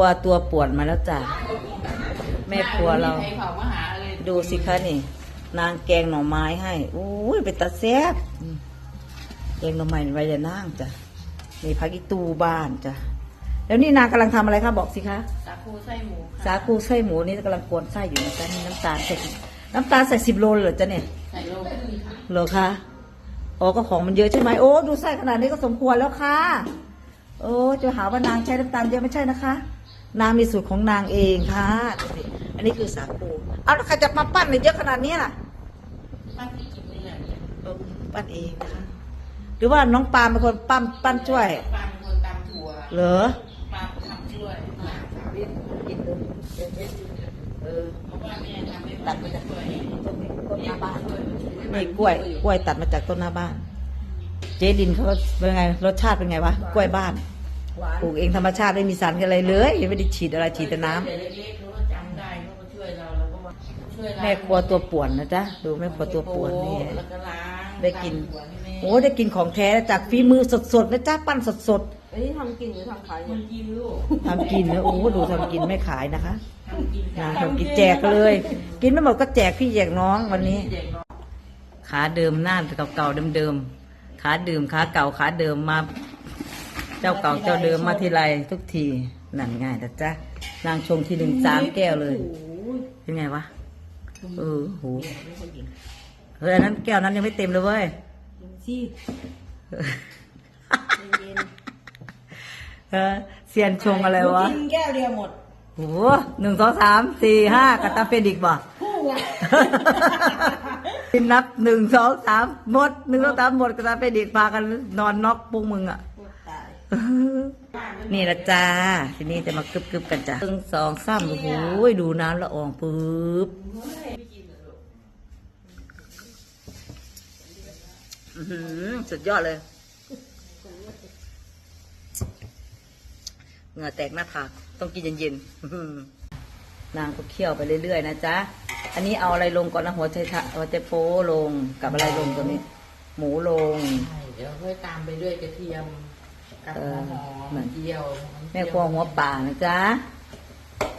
ตัวตัวปวดมาแล้วจ้ะแม่ครัวเรา ใครเขามาหาเลยดูสิคะนี่ นางแกงหน่อไม้ให้โอ้ยเป็นตาแซ่บอืมแกงหน่อไม้ไว้จะนั่งจ้ะนี่พักอีตูบ้านจ้ะแล้วนี่นางกำลังทำอะไรคะบอกสิคะสาคูไส้หมูค่ะสาคูไส้หมูนี่กำลังกวนไส้อยู่นะจ๊ะนี่น้ำตาลใส่น้ำตาลใส่สิบโลเลยเหรอจ๊ะเนี่ย ใส่โลครึ่งค่ะเหรอคะอ๋อก็ของมันเยอะใช่ไหม โอ้ ดูไส้ขนาดนี้ก็สมควรแล้วค่ะ โอ้ จะหาว่านางใช้น้ำตาลเยอะไม่ใช่นะคะ นางมีสูตรของนางเองค่ะดูสิอันนี้คือสาคูเอาแล้วใครจะมาปั้นเนี่ยเยอะขนาดนี้ล่ะป้าที่กินนี่แหละเออปั้นเองนะคะหรือว่าน้องปาล์มเป็นคนปั้นปั้นช่วยปาเป็นคนตำถั่วเหรอปาทำช่วยปาสาวิตกินดูเออเพราะว่าแม่ทำไม่ตัดมาจากช่วยต้นต้นหน้าบ้านช่วยนี่กล้วย กล้วยตัดมาจากต้นหน้าบ้าน เจ๊ดินเขาก็เป็นไงรสชาติเป็นไงวะกล้วยบ้าน หวานปลูกเองธรรมชาติไม่มีสารอะไรเลยยังไม่ได้ฉีดอะไรฉีดแต่น้ำ เล็กๆเขาก็จำได้เขาก็ช่วยเราเราก็ว่าช่วยเราแม่ครัวตัวป่วนนะจ๊ะดูแม่ครัวตัวป่วนนี่ แล้วก็ล้างได้กินตำถั่วให้แม่โอ้ได้กินของแท้จากฝีมือสดๆนะจ๊ะปั้นสดอันนี้ทำกินหรือทำขายมัเนี่ยนกินลูกๆทำกินนะโอ้ดูทำกินไม่ขายนะคะทำกินนะจ้ะทำกินแจกเลย กินไม่หมดก็แจกพี่แจกน้องวันนี้ เด็กเนาะขาเดิมหน้าเก่าๆเดิมๆขาดื่มขาเก่าขาเดิมมา เจ้าเก่าเจ้าเดิมมาทีไรทุกทีนั่นง่ายนะจ๊ะนางชงทีหนึ่งสามแก้วเลย เป็นไงวะเออโหเฮ้ยอันนั้นแก้วนั้นยังไม่เต็มเลยเว้ยซี่เออเซียนชงอะไรวะกินแก้วเดียวหมดโหหนึ่งสองสามสี่ห้ากระตาเป็นอีกบ่คู่ไงกินนับหนึ่งสองสามหมดหนึ่งสองสามหมดกระตาเป็นอีกพากันนอนน็อกปุ้งมึงอะตาย นี่ละจ้า ทีนี้จะมากึบๆกันจ้ะหนึ่งสองสามโอ้โหดูน้ำละอองปุ๊บสุดยอดเลย เหงื่อแตกหน้าผากต้องกินเย็นๆนางก็เคี่ยวไปเรื่อยๆนะจ๊ะ อันนี้เอาอะไรลงก่อนนะหัวใจทะหัวใจโป้ลงกับอะไรลงตัวนี้ หมูลง เดี๋ยวค่อยตามไปด้วยกระเทียม กับเอหัอวหอเหมืมอนเจียวแม่ครัวหัวป่านะจ๊ะ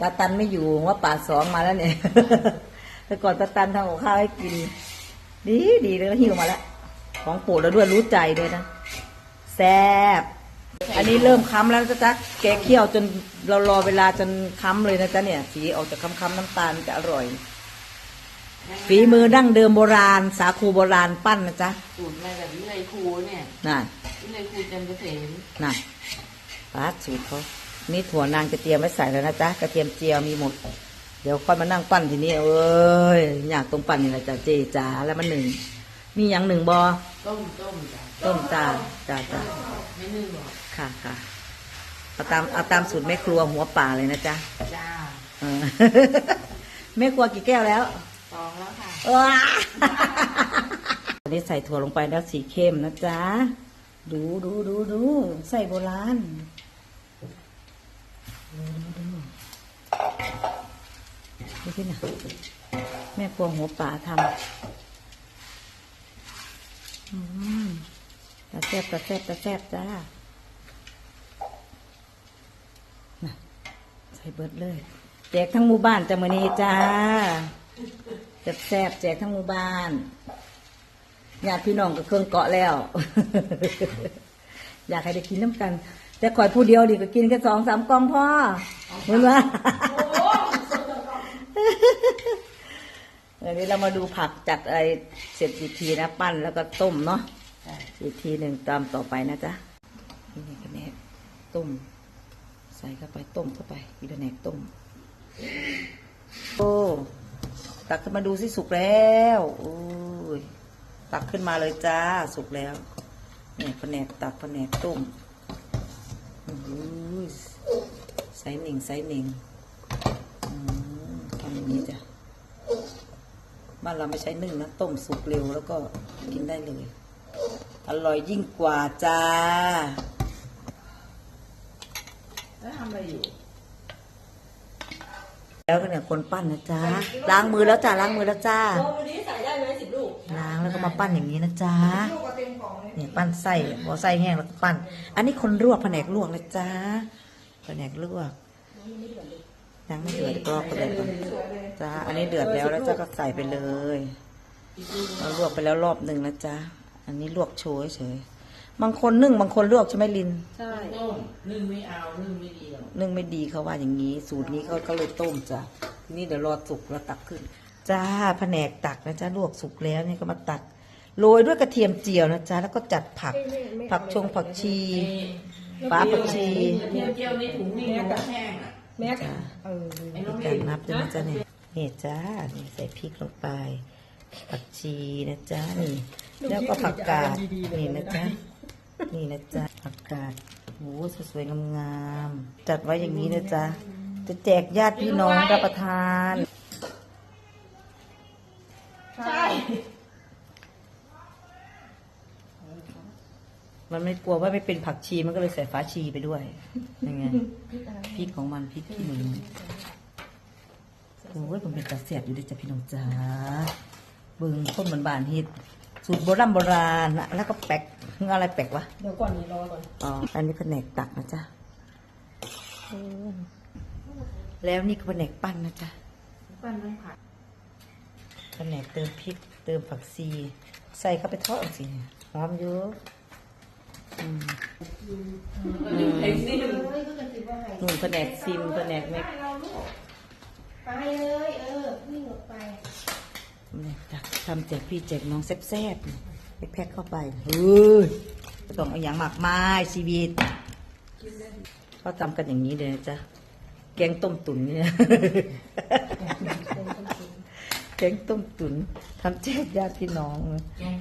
ตาตันไม่อยู่หัวป่าสองมาแล้วเนี่ยแต่ก่อนตาตันทำกับข้าวให้กิน ดีดีแล้วก็หิวมาแล้วของโปรดแล้วด้วยรู้ใจด้วยนะแซ่บอันนี้เริ่มค้ำแล้วนะจ๊ะแกเคี่ยวจนเรารอเวลาจนค้ำเลยนะจ๊ะเนี่ยสีออกจากค้ำๆน้ำตาลมันจะอร่อย ฝีมือดั้งเดิมโบราณ สาคูโบราณปั้นนะจ๊ะสูตรมาจากวิไลครูเนี่ยน่ะวิไลครูจันทร์เกษมน่ะปาดสูตรเขานี่ถั่วนางจะเตรียมไว้ใส่แล้วนะจ๊ะกระเทียมเจียวมีหมด เดี๋ยวค่อยมานั่งปั้นทีนี้เอ้ยอยากตรงปั้นนี่แหละจ้ะเจจ๋าแล้วมันหนึ่งมีอย่างหนึ่งบอต้มต้มจ้ะต้มจ้าจ้าจ้าไม่นึ่งหรอกค่ะค่ะเอาตามเอาตามสูตรแม่ครัวหัวป่าเลยนะจ๊ะจ้าเออแม่ครัวกี่แก้วแล้ว ตองแล้วค่ะว้าอันนี้ใส่ถั่วลงไปแล้วสีเข้มนะจ๊ะ ดูดูดูดูใส่โบราณดูดูดูดูสินะแม่ครัวหัวป่าทำอืมตาแซบตาแซบตาแซบจ้าใส่เบิดเลยแจกทั้งหมู่บ้านจ้ามือนี้จ้า แซบแซบแจกทั้งหมู่บ้านญาติพี่น้องกับเครื่องเกาะแล้ว อยากให้ได้กินน้ำกัน แต่ข่อยผู้เดียวดีก็กินแค่สองสามกองพ่อเห็นไหมเดี๋ยวนี้เรามาดูผักจัดอะไรเสร็จอีกทีนะ ปั้นแล้วก็ต้มเนาะอีกทีหนึ่งตามต่อไปนะจ๊ะนี่คะแนนต้ม ใส่เข้าไปต้มเข้าไปอีกแนกต้ม โอ้ ตักขึ้นมาดูสิสุกแล้วโอ้ยตักขึ้นมาเลยจ้าสุกแล้วเนี่ยแผนกตักแผนกต้มโอ้ยใส่หนิงใส่หนิงอืมทำอย่างนี้จ้ะบ้านเราไม่ใช้นึ่งนะต้มสุกเร็วแล้วก็กินได้เลย อร่อยยิ่งกว่าจ้าแล้วทำอะไรอยู่ แล้วก็เนี่ยคนปั้นนะจ้าล้างมือแล้วจ้าล้างมือแล้วจ้าโอ้วันนี้ใส่ได้ไหมสิบลูกล้างแล้วก็มาปั้นอย่างนี้นะจ้าลูกก็เต็มกล่องเลยเนี่ยปั้นไส้บอไส้แห้งแล้วก็ปั้น อันนี้คนลวกแผนกลวกนะจ้าแผนกลวกยังไม่เดือดก็ไปเลยก่อนจ้าอันนี้เดือดแล้วแล้วจ้าก็ใส่ไปเลยเราลวกไปแล้วรอบหนึ่งนะจ๊ะอันนี้ลวกโชยเฉย บางคนนึ่งบางคนลวกใช่ไหมลิน ใช่ ต้มนึ่งไม่เอานึ่งไม่ดีหรอกนึ่งไม่ดีเขาว่าอย่างนี้ สูตรนี้เขาก็เลยต้มจ้ะทีนี้เดี๋ยวรอสุกแล้วตักขึ้น จ้าแผนกตักนะจ้าลวกสุกแล้วนี่ก็มาตักโรยด้วยกระเทียมเจียวนะจ้าแล้วก็จัดผัก ผักชงผักชีฟ้าผักชีเที่ยวเที่ยวนี่ถุงนี่ยังแห้งอะแม็กเออไอ้น้องการเด็กนับด้วยนะจ๊ะเนี่ยนี่จ้านี่ใส่พริกลงไป ผักชีนะจ๊ะนี่ แล้วก็ผักกาดนี่นะจ๊ะ นี่นะจ๊ะผักกาดโอ้สวยๆงามๆจัดไว้อย่างนี้นะจ๊ะ จะแจกญาติพี่น้องรับประทาน ใช่ มันไม่กลัวว่าไม่เป็นผักชีมันก็เลยใส่ฟ้าชีไปด้วยยังไงพริกของมันพริกขี้หนูโอ้ยมันเป็นกระเสียบอยู่ด้วยจ้ะพี่น้องจ้าเบิ่งคนเหมือนบานฮิต สูตรโบราณโบราณนะแล้วก็แปกอะไรแปลกวะ เดี๋ยวก่อนนี้รอก่อน อ๋อ อันนี้แผนกตักนะจ๊ะ แล้วนี่คือแผนกปั้นนะจ๊ะ ปั้นน้ำผักแผนกเติมพริก เติมผักซี ใส่เข้าไปทอดสิหอมเยอะอืมไอ้นี่มันเฮ้ยก็จะคิดว่าไงนู่นแผนกซิมแผนกเม็กเราลูกไปเลย เออวิ่งออกไปแผ นกตักทำแจกพี่แจกน้องแซ่บๆไปแพ็คเข้าไปเฮ้ยต้องเอาอย่างมากมายชีวิตเขาทำกันอย่างนี้เลยนะจ๊ะแกงต้มตุ๋นเนี่ยแกงต้มตุ๋นทำแจกญาติพี่น้องแกง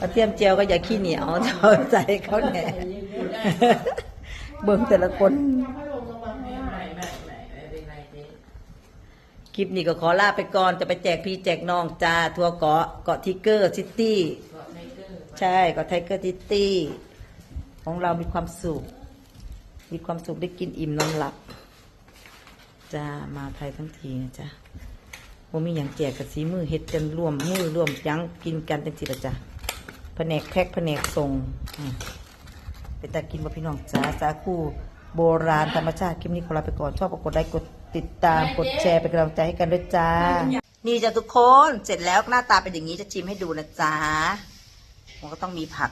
กระเทียมเจียวก็อย่าขี้เหนียวเอาใจเขาแหน่เบิ่งแต่ละคน พัดลมระวังไม่ไม่ไม่ไม่ไม่เป็นไรเจ๊ คลิปนี้ก็ขอลาไปก่อนจะไปแจกพี่แจกน้องจ้าทัวร์เกาะเกาะทิกเกอร์ซิตี้ใช่เกาะไทเกอร์ซิตี้ของเรามีความสุข มีความสุขได้กินอิ่มนอนหลับจ้ามาไทยทั้งทีนะจ้าผมมีอย่างแจกกับสีมือเฮ็ดกันร่วมมือร่วมยั้งกินกันจังสิละจ้ะแผนกแพ็คแผนกส่งอืมเป็นตากินบ่พี่น้องจ้าสาคูโบราณธรรมชาติคลิปนี้ขอลาไปก่อนชอบก็กดไลค์กด ติดตามกดแชร์เป็นกำลังใจให้กันด้วยจ้า นี่จ้ะทุกคนเสร็จแล้วหน้าตาเป็นอย่างนี้จะชิมให้ดูนะจ๊ะมันก็ต้องมีผัก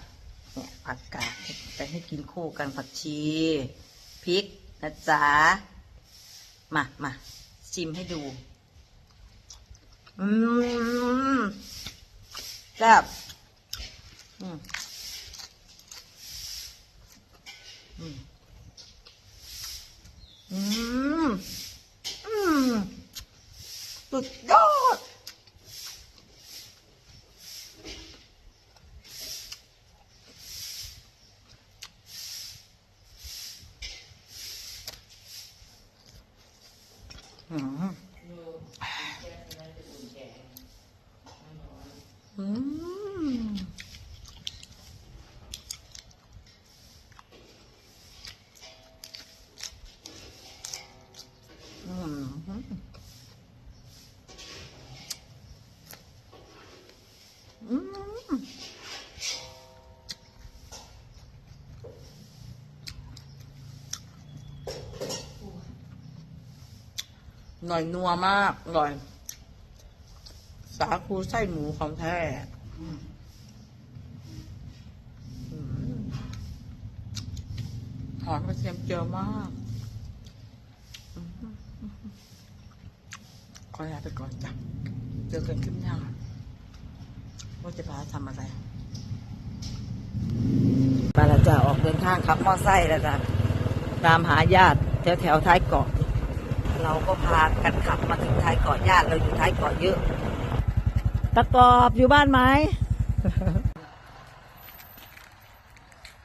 เนี่ยผักกาดไปให้กินคู่กันผักชีพริกนะจ๊ะมามาชิมให้ดู อืมแซ่บอืมอืมอืมอืม สุดยอด อืม หน่อยนัวมากอร่อย สาคูไส้หมูของแท้หอมกระเทียมเจียวมากอืมขอลาไปก่อนจ้ะเจอกันคลิปหน้าว่าจะพาทำอะไรมาแล้วจ้ะออกเดินทางขับมอไซค์แล้วจ้ะตามหาญาติแถวแถวท้ายเกาะ เราก็พากันขับมาถึงท้ายเกาะญาติเราอยู่ท้ายเกาะเยอะตะกอบอยู่บ้านไหม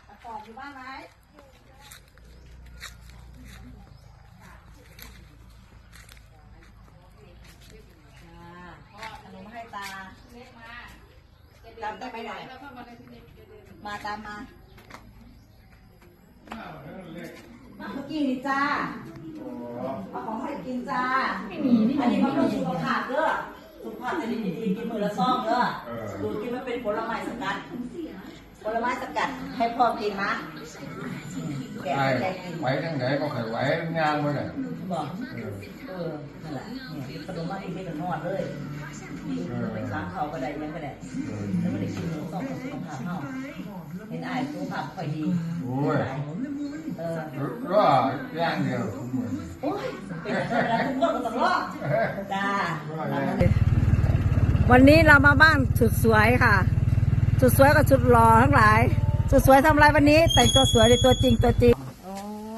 ตะกอบอยู่บ้านไหมขนมให้ตาตามได้ไหมหน่อยมาตามมา มาเมื่อกี้นี่จ้าเอา ของให้กินจ้าอันนี้มันเรื่องสุขภาพเด้อสุขภาพจะดีดีๆกินมือละซองเด้อดูกินมันเป็นผลไม้สกัด ผลไม้สกัดให้พ่อกินนะแกะไอ้ใจจริงไหวทั้งไหนก็เคยไหวยางมาเลยบอกเออเออ นั่นแหละเนี่ยขนมมาที่ไม่ต้องนอนเลยมีไปค้างเขาก็ได้ยังก็ได้เออแล้วไม่ได้กินหมูต้องสุขภาพเฮาเห็นอายสุขภาพค่อยดีโอ้ยเออรอย่างเดียวทุกมื้อโอ้ยเป็นอะไรทุกคนก็ต้องรอดจ้าวันนี้เรามาบ้านสุดสวยค่ะ สุดสวยกับสุดหล่อทั้งหลาย สุดสวยทำอะไรวันนี้ แต่งตัวสวยในตัวจริงตัวจริง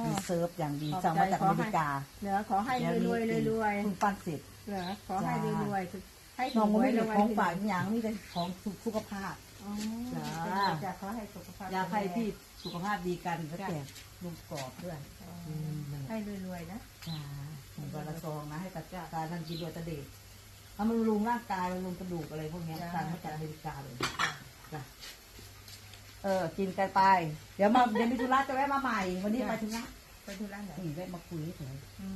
มีเซิร์ฟอย่างดีสั่งมาจากอเมริกาเหนือขอให้รวยรวยเพิ่งปั้นเสร็จเหนือขอให้รวยให้น้องก็ไม่รได้วยของฝากอย่างนี่เป็นของสุขภาพจ้าจะขอให้สุขภาพยาไข้ที่ สุขภาพดีกันก็แจกลุงกรอบด้วยอืมนั่นแหละให้รวยนะจ้าผมวันละซองนะให้ตาจ้าตาท่านกินโดยตะเด็กทำมันบำรุงร่างกายบำรุงกระดูกอะไรพวกเนี้ยสั่งมาจากอเมริกาเลยจ้ะเออกินกันไป เดี๋ยวมาเดี๋ยวมีธุระจะแวะมาใหม่ วันนี้ไปธุระไปทุร้านไหนอืมแวะมาคุยเฉยอื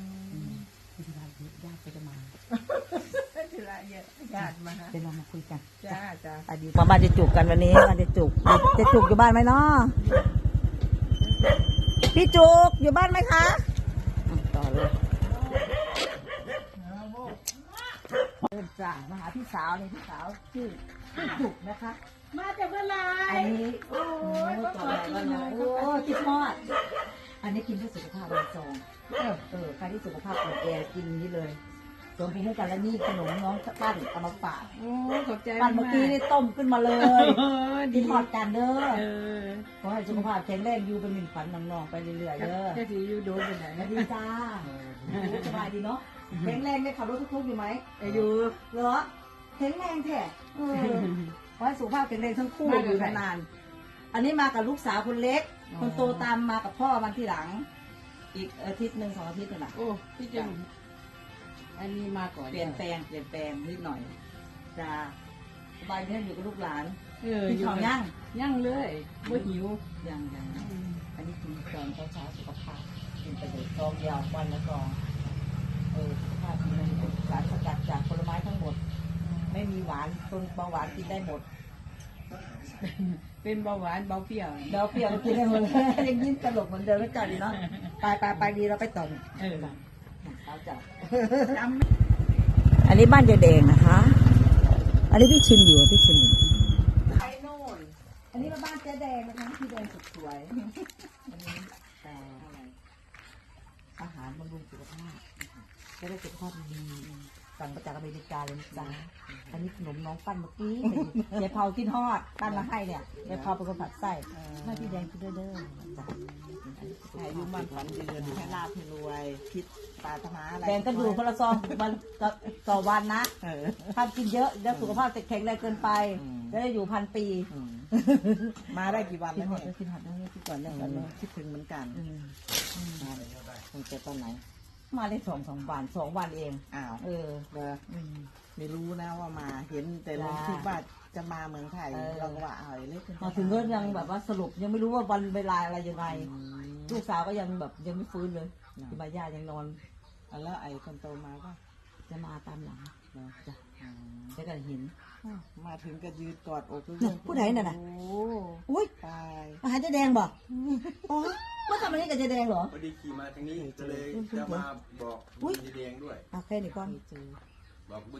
มมีธุระเยอะญาติก็จะมาธุระเยอะญาติมาฮะเดี๋ยวเรามาคุยกันจ้าจ้าอดีมาบ้านจะจุกกันวันนี้บ้านจะจุกจะจุกอยู่บ้านไหมเนาะ พี่จุกอยู่บ้านไหมคะอะต่อเลยเดินจ้ามาหาพี่สาวนี่พี่สาวชื่อพี่จุกนะคะ มาจากเมื่อไหรอันนี้โอ้ยโอ้ก็ต่อขอไปกินวันเลนะยโอ้ติดทอด อันนี้กินเพื่อสุขภาพวันซองเออเออใครที่สุขภาพอ่อนแอกินนี้เลยเสริมภูมิคุ้มกันและนี่ขนมน้องปั้นเอามาฝากโอ้ขอบใจปั้นเมื่อกี้นี่ต้มขึ้นมาเลยเออกิดีนทอดกันเด้อเออขอให้สุขภาพแข็งแรงอยู่เป็นหนึ่งฝันน้องๆไปเรื่อยๆเด้อจะถืออยู่โดนไปไหนสวัสดีจ้าสบายดีเนาะแข็งแรงได้ขับรถทุกๆอยู่ไหมอยู่เหรอแข็งแรงแท้เออขอให้สุขภาพแข็งแรงทั้งคู่อยู่นานๆอันนี้มากับลูกสาวคนเล็ก คนโตตามมากับพ่อวันที่หลัง อีกอาทิตย์หนึ่งสองอาทิตย์นึงน่ะโอ้พี่จุ๋ม อันนี้มาก่อนเปลี่ยนแปลงเปลี่ยนแปลงนิดหน่อยจ้าสบายดีนะอยู่กับลูกหลานเออกินข้าวย่างย่างเลยบ่หิวยังยังอันนี้กินตอนเช้าๆสุขภาพกินไปเลยซองเดียววันละซองเออสุขภาพดีมันเป็นสารสกัดจากผลไม้ทั้งหมด ไม่มีหวานต้นเบาหวานกินได้หมด เป็นเบาหวานเบาเปรี้ยวเดาเปรี้ยวกินได้หมดเลยยังยิ้มตลกเหมือนเดิมไม่จ่ายดีเนาะไปไปไปดีเราไปต่อเออเอาจ้ะจอันนี้บ้านยายแดงนะคะ อันนี้พี่ชิมอยู่อะพี่ชิมอยู่ำไปโน่นอันนี้มาบ้านเจ๊แดงนะคะพี่แดงสุดสวยอันนี้แต่อะไรอาหารบำรุงสุขภาพนะคะจะได้สุขภาพดี สั่งมาจากอเมริกาเลยนะจ้าอันนี้ขนมน้องปั้นเมื่อกี้ยายเผากินฮอดปั้นมาให้เนี่ยยายเผาเป็นคนผัดไส้ให้พี่แดงกินด้วยเด้อจ้ะอายุมันฝันยืนให้ลาบให้รวยคิดปรารถนาอะไรแบ่งกันอยู่คนละซองวันต่อต่อวันนะเออถ้ากินเยอะเดี๋ยวสุขภาพจะแข็งแรงเกินไปอืมจะได้อยู่พันปีอืมมาได้กี่วันกินแล้วหอดเนี่ยกินหอดได้กินก่อนได้เอก่อนอเลยคิดถึงเหมือนกันอืมมาเลยคงจะตอนไหน มาได้สองสองวันสองวันเอง อ้าวเออ เอออืม ไม่รู้นะว่ามา เห็นแต่ลงจ้าคลิปว่าจะมาเมืองไทย เออ เราก็ว่าเอาเล็กมาถึงก็ยังแบบว่าสรุปยังไม่รู้ว่าวันเวลาอะไรยังไง อืม ลูกสาวก็ยังแบบยังไม่ฟื้นเลยที่มาย่ายังนอน แล้วไอ้คนโตมาก็จะมาตามหลังเนาะจ้ะอืม แล้วก็เห็น มาถึงก็ยืนกอดอกน่ะผู้ใดน่ะน่ะ โอ้อุ้ยตายมาหาเจ๊แดงบอกอ๋อมาทำอะไรกับเจ๊แดงเหรอ พอดีขี่มาทางนี้ก็เลยจะมาบอกอุ๊ยบุญแดงด้วยเอาแค่นี้ก่อนไม่เจอ บอกบุญ